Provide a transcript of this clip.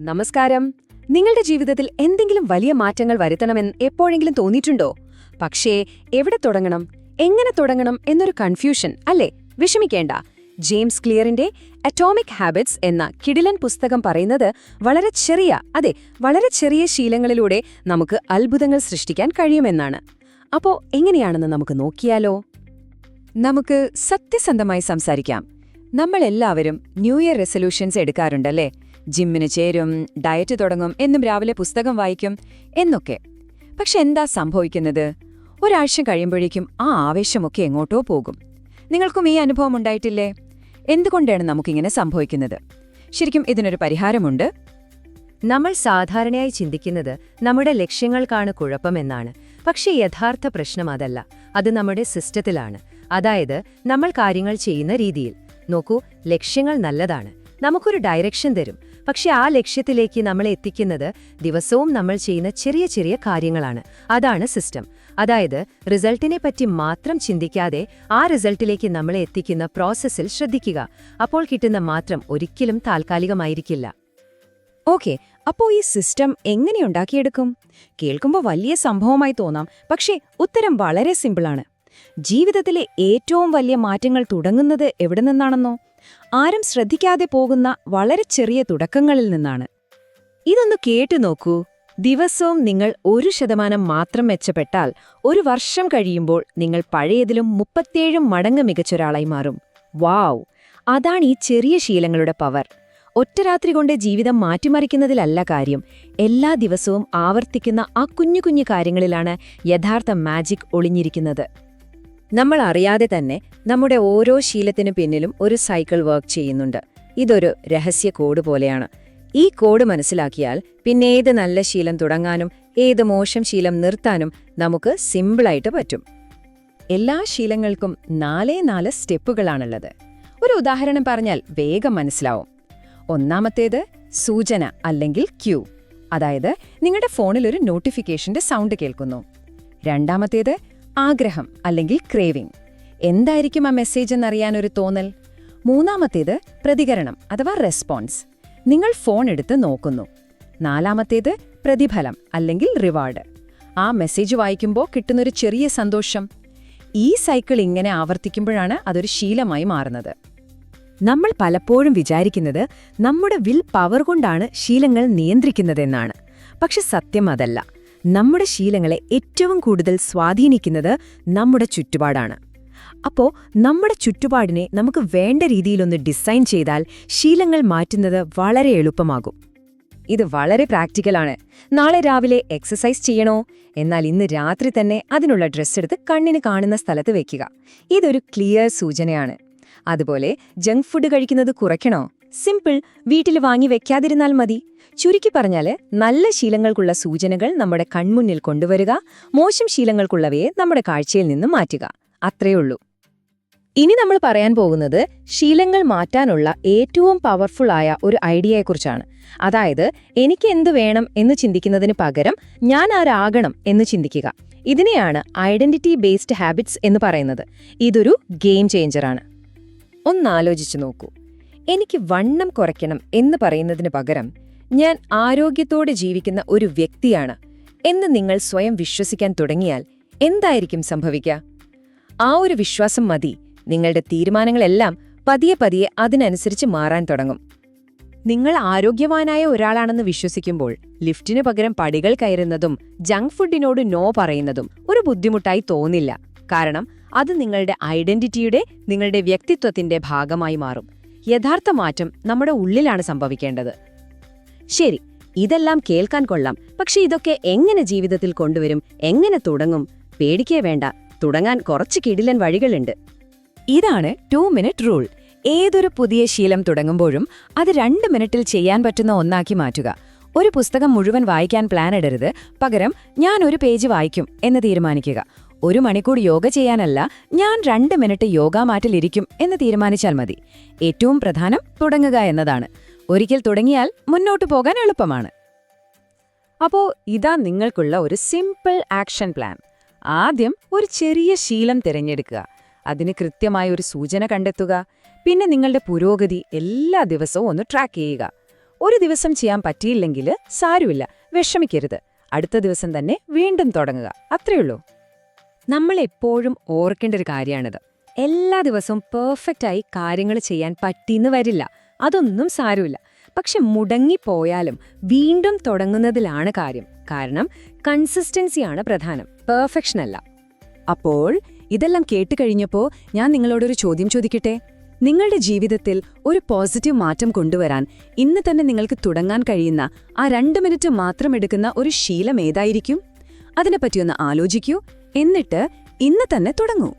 നമസ്കാരം. നിങ്ങളുടെ ജീവിതത്തിൽ എന്തെങ്കിലും വലിയ മാറ്റങ്ങൾ വരുത്തണമെന്ന് എപ്പോഴെങ്കിലും തോന്നിയിട്ടുണ്ടോ? പക്ഷേ എവിടെ തുടങ്ങണം? എങ്ങനെ തുടങ്ങണം എന്നൊരു കൺഫ്യൂഷൻ അല്ലേ? വിഷമിക്കേണ്ട. ജെയിംസ് ക്ലിയറിന്റെ അറ്റോമിക് ഹാബിറ്റ്സ് എന്ന കിടിലൻ പുസ്തകം പറയുന്നത് വളരെ ചെറിയ അതെ വളരെ ചെറിയ ശീലങ്ങളിലൂടെ നമുക്ക് അത്ഭുതങ്ങൾ സൃഷ്ടിക്കാൻ കഴിയുമെന്നാണ്. അപ്പോ എങ്ങനെയാണെന്ന് നമുക്ക് നോക്കിയാലോ? നമുക്ക് സത്യസന്ധമായി സംസാരിക്കാം. നമ്മളെല്ലാവരും ന്യൂ ഇയർ റെസൊല്യൂഷൻസ് എടുക്കാറുണ്ടല്ലേ? ജിമ്മിന് ചേരും ഡയറ്റ് തുടങ്ങും എന്നും രാവിലെ പുസ്തകം വായിക്കും എന്നൊക്കെ. പക്ഷെ എന്താ സംഭവിക്കുന്നത്? ഒരാഴ്ച കഴിയുമ്പോഴേക്കും ആ ആവേശമൊക്കെ എങ്ങോട്ടോ പോകും. നിങ്ങൾക്കും ഈ അനുഭവം ഉണ്ടായിട്ടില്ലേ? എന്തുകൊണ്ടാണ് നമുക്കിങ്ങനെ സംഭവിക്കുന്നത്? ശരിക്കും ഇതിനൊരു പരിഹാരമുണ്ട്? നമ്മൾ സാധാരണയായി ചിന്തിക്കുന്നത് നമ്മുടെ ലക്ഷ്യങ്ങൾക്കാണ് കുഴപ്പമെന്നാണ് പക്ഷേ യഥാർത്ഥ പ്രശ്നം അതല്ല. അത് നമ്മുടെ സിസ്റ്റത്തിലാണ്. അതായത് നമ്മൾ കാര്യങ്ങൾ ചെയ്യുന്ന രീതിയിൽ. നോക്കൂ ലക്ഷ്യങ്ങൾ നല്ലതാണ്. നമുക്കൊരു ഡയറക്ഷൻ തരും. പക്ഷെ ആ ലക്ഷ്യത്തിലേക്ക് നമ്മൾ എത്തിക്കുന്നത് ദിവസവും നമ്മൾ ചെയ്യുന്ന ചെറിയ ചെറിയ കാര്യങ്ങളാണ്. അതാണ് സിസ്റ്റം. അതായത് റിസൾട്ടിനെ പറ്റി മാത്രം ചിന്തിക്കാതെ ആ റിസൾട്ടിലേക്ക് നമ്മളെ എത്തിക്കുന്ന പ്രോസസ്സിൽ ശ്രദ്ധിക്കുക. അപ്പോൾ കിട്ടുന്ന മാത്രം ഒരിക്കലും താൽക്കാലികമായിരിക്കില്ല. ഓക്കെ അപ്പോൾ ഈ സിസ്റ്റം എങ്ങനെ ഉണ്ടാക്കിയെടുക്കും? കേൾക്കുമ്പോൾ വലിയ സംഭവമായി തോന്നാം. പക്ഷേ ഉത്തരം വളരെ സിമ്പിളാണ്. ജീവിതത്തിലെ ഏറ്റവും വലിയ മാറ്റങ്ങൾ തുടങ്ങുന്നത് എവിടെ നിന്നാണെന്നോ? ആരും ശ്രദ്ധിക്കാതെ പോകുന്ന വളരെ ചെറിയ തുടക്കങ്ങളിൽ നിന്നാണ്. ഇതൊന്ന് കേട്ടു നോക്കൂ. ദിവസവും നിങ്ങൾ ഒരു ശതമാനം മാത്രം മെച്ചപ്പെട്ടാൽ ഒരു വർഷം കഴിയുമ്പോൾ നിങ്ങൾ പഴയതിലും മുപ്പത്തേഴും മടങ്ങ് മികച്ചൊരാളായി മാറും. വാവ് അതാണ് ഈ ചെറിയ ശീലങ്ങളുടെ പവർ. ഒറ്റ രാത്രി കൊണ്ട് ജീവിതം മാറ്റിമറിക്കുന്നതിലല്ല കാര്യം. എല്ലാ ദിവസവും ആവർത്തിക്കുന്ന ആ കുഞ്ഞു കുഞ്ഞു കാര്യങ്ങളിലാണ് യഥാർത്ഥ മാജിക് ഒളിഞ്ഞിരിക്കുന്നത്. നമ്മൾ അറിയാതെ തന്നെ നമ്മുടെ ഓരോ ശീലത്തിനു പിന്നിലും ഒരു സൈക്കിൾ വർക്ക് ചെയ്യുന്നുണ്ട്. ഇതൊരു രഹസ്യ കോഡ് പോലെയാണ്. ഈ കോഡ് മനസ്സിലാക്കിയാൽ പിന്നെ ഏത് നല്ല ശീലം തുടങ്ങാനും ഏത് മോശം ശീലം നിർത്താനും നമുക്ക് സിമ്പിളായിട്ട് പറ്റും. എല്ലാ ശീലങ്ങൾക്കും നാലേ നാല് സ്റ്റെപ്പുകളാണുള്ളത്. ഒരു ഉദാഹരണം പറഞ്ഞാൽ വേഗം മനസ്സിലാവും. ഒന്നാമത്തേത് സൂചന അല്ലെങ്കിൽ ക്യൂ. അതായത് നിങ്ങളുടെ ഫോണിൽ ഒരു നോട്ടിഫിക്കേഷന്റെ സൗണ്ട് കേൾക്കുന്നു. രണ്ടാമത്തേത് ആഗ്രഹം അല്ലെങ്കിൽ ക്രേവിംഗ്. എന്തായിരിക്കും ആ മെസ്സേജ് എന്നറിയാനൊരു തോന്നൽ? മൂന്നാമത്തേത് പ്രതികരണം അഥവാ റെസ്പോൺസ് നിങ്ങൾ ഫോൺ എടുത്ത് നോക്കുന്നു. നാലാമത്തേത് പ്രതിഫലം അല്ലെങ്കിൽ റിവാർഡ് ആ മെസ്സേജ് വായിക്കുമ്പോൾ കിട്ടുന്നൊരു ചെറിയ സന്തോഷം. ഈ സൈക്കിൾ ഇങ്ങനെ ആവർത്തിക്കുമ്പോഴാണ് അതൊരു ശീലമായി മാറുന്നത്. നമ്മൾ പലപ്പോഴും വിചാരിക്കുന്നത് നമ്മുടെ വിൽ പവർ കൊണ്ടാണ് ശീലങ്ങൾ നിയന്ത്രിക്കുന്നതെന്നാണ്. പക്ഷെ സത്യം അതല്ല. നമ്മുടെ ശീലങ്ങളെ ഏറ്റവും കൂടുതൽ സ്വാധീനിക്കുന്നത് നമ്മുടെ ചുറ്റുപാടാണ്. അപ്പോ നമ്മുടെ ചുറ്റുപാടിനെ നമുക്ക് വേണ്ട രീതിയിലൊന്ന് ഡിസൈൻ ചെയ്താൽ ശീലങ്ങൾ മാറ്റുന്നത് വളരെ എളുപ്പമാകും. ഇത് വളരെ പ്രാക്ടിക്കലാണ് നാളെ രാവിലെ എക്സസൈസ് ചെയ്യണോ? എന്നാൽ ഇന്ന് രാത്രി തന്നെ അതിനുള്ള ഡ്രസ്സ് എടുത്ത് കണ്ണിന് കാണുന്ന സ്ഥലത്ത് വെക്കുക. ഇതൊരു ക്ലിയർ സൂചനയാണ്. അതുപോലെ ജങ്ക് ഫുഡ് കഴിക്കുന്നത് കുറയ്ക്കണോ? സിമ്പിൾ വീട്ടിൽ വാങ്ങി വെക്കാതിരുന്നാൽ മതി. ചുരുക്കി പറഞ്ഞാൽ നല്ല ശീലങ്ങൾക്കുള്ള സൂചനകൾ നമ്മുടെ കൺമുന്നിൽ കൊണ്ടുവരിക മോശം ശീലങ്ങൾക്കുള്ളവയെ നമ്മുടെ കാഴ്ചയിൽ നിന്ന് മാറ്റുക. അത്രയുള്ളൂ ഇനി നമ്മൾ പറയാൻ പോകുന്നത് ശീലങ്ങൾ മാറ്റാനുള്ള ഏറ്റവും പവർഫുൾ ആയ ഒരു ഐഡിയയെക്കുറിച്ചാണ്. അതായത് എനിക്ക് എന്ത് വേണം എന്ന് ചിന്തിക്കുന്നതിന് പകരം ഞാൻ ആരാകണം എന്ന് ചിന്തിക്കുക. ഇതിനെയാണ് ഐഡന്റിറ്റി ബേസ്ഡ് ഹാബിറ്റ്സ് എന്ന് പറയുന്നത്. ഇതൊരു ഗെയിം ചേഞ്ചറാണ് ഒന്നാലോചിച്ചു നോക്കൂ. എനിക്ക് വണ്ണം കുറയ്ക്കണം എന്ന് പറയുന്നതിന് പകരം ഞാൻ ആരോഗ്യത്തോടെ ജീവിക്കുന്ന ഒരു വ്യക്തിയാണ് എന്ന് നിങ്ങൾ സ്വയം വിശ്വസിക്കാൻ തുടങ്ങിയാൽ എന്തായിരിക്കും സംഭവിക്കുക? ആ ഒരു വിശ്വാസം മതി. നിങ്ങളുടെ തീരുമാനങ്ങളെല്ലാം പതിയെ പതിയെ അതിനനുസരിച്ച് മാറാൻ തുടങ്ങും. നിങ്ങൾ ആരോഗ്യവാനായ ഒരാളാണെന്ന് വിശ്വസിക്കുമ്പോൾ ലിഫ്റ്റിന് പകരം പടികൾ കയറുന്നതും ജങ്ക് ഫുഡിനോട് നോ പറയുന്നതും ഒരു ബുദ്ധിമുട്ടായി തോന്നില്ല. കാരണം അത് നിങ്ങളുടെ ഐഡന്റിറ്റിയുടെ നിങ്ങളുടെ വ്യക്തിത്വത്തിന്റെ ഭാഗമായി മാറും. യഥാർത്ഥ മാറ്റം നമ്മുടെ ഉള്ളിലാണ് സംഭവിക്കേണ്ടത്. ശരി ഇതെല്ലാം കേൾക്കാൻ കൊള്ളാം. പക്ഷെ ഇതൊക്കെ എങ്ങനെ ജീവിതത്തിൽ കൊണ്ടുവരും എങ്ങനെ തുടങ്ങും പേടിക്കേ വേണ്ട. തുടങ്ങാൻ കുറച്ച് കിടിലൻ വഴികളുണ്ട്. ഇതാണ് ടു മിനിറ്റ് റൂൾ. ഏതൊരു പുതിയ ശീലം തുടങ്ങുമ്പോഴും അത് രണ്ട് മിനിറ്റിൽ ചെയ്യാൻ പറ്റുന്ന ഒന്നാക്കി മാറ്റുക. ഒരു പുസ്തകം മുഴുവൻ വായിക്കാൻ പ്ലാൻ ഇടരുത്. പകരം ഞാൻ ഒരു പേജ് വായിക്കും എന്ന് തീരുമാനിക്കുക. ഒരു മണിക്കൂർ യോഗ ചെയ്യാനല്ല ഞാൻ രണ്ട് മിനിറ്റ് യോഗ മാറ്റിലിരിക്കും എന്ന് തീരുമാനിച്ചാൽ മതി. ഏറ്റവും പ്രധാനം തുടങ്ങുക എന്നതാണ്. ഒരിക്കൽ തുടങ്ങിയാൽ മുന്നോട്ട് പോകാൻ എളുപ്പമാണ്. അപ്പോ ഇതാ നിങ്ങൾക്കുള്ള ഒരു സിമ്പിൾ ആക്ഷൻ പ്ലാൻ. ആദ്യം ഒരു ചെറിയ ശീലം തിരഞ്ഞെടുക്കുക. അതിന് കൃത്യമായ ഒരു സൂചന കണ്ടെത്തുക. പിന്നെ നിങ്ങളുടെ പുരോഗതി എല്ലാ ദിവസവും ഒന്ന് ട്രാക്ക് ചെയ്യുക. ഒരു ദിവസം ചെയ്യാൻ പറ്റിയില്ലെങ്കിൽ സാരമില്ല വിഷമിക്കരുത്. അടുത്ത ദിവസം തന്നെ വീണ്ടും തുടങ്ങുക. അത്രയുള്ളൂ നമ്മൾ എപ്പോഴും ഓർക്കേണ്ട ഒരു കാര്യമാണിത് എല്ലാ ദിവസവും പെർഫെക്റ്റായി കാര്യങ്ങൾ ചെയ്യാൻ പറ്റിയെന്ന് വരില്ല. അതൊന്നും സാരമില്ല. പക്ഷെ മുടങ്ങിപ്പോയാലും വീണ്ടും തുടങ്ങുന്നതിലാണ് കാര്യം. കാരണം കൺസിസ്റ്റൻസിയാണ് പ്രധാനം. പെർഫെക്ഷൻ അല്ല. അപ്പോൾ ഇതെല്ലാം കേട്ട് കഴിഞ്ഞപ്പോൾ ഞാൻ നിങ്ങളോടൊരു ചോദ്യം ചോദിക്കട്ടെ? നിങ്ങളുടെ ജീവിതത്തിൽ ഒരു പോസിറ്റീവ് മാറ്റം കൊണ്ടുവരാൻ ഇന്ന് തന്നെ നിങ്ങൾക്ക് തുടങ്ങാൻ കഴിയുന്ന ആ രണ്ട് മിനിറ്റ് മാത്രം എടുക്കുന്ന ഒരു ശീലം ഏതായിരിക്കും? അതിനെപ്പറ്റിയൊന്ന് ആലോചിക്കൂ. എന്നിട്ട് ഇന്ന് തന്നെ തുടങ്ങൂ.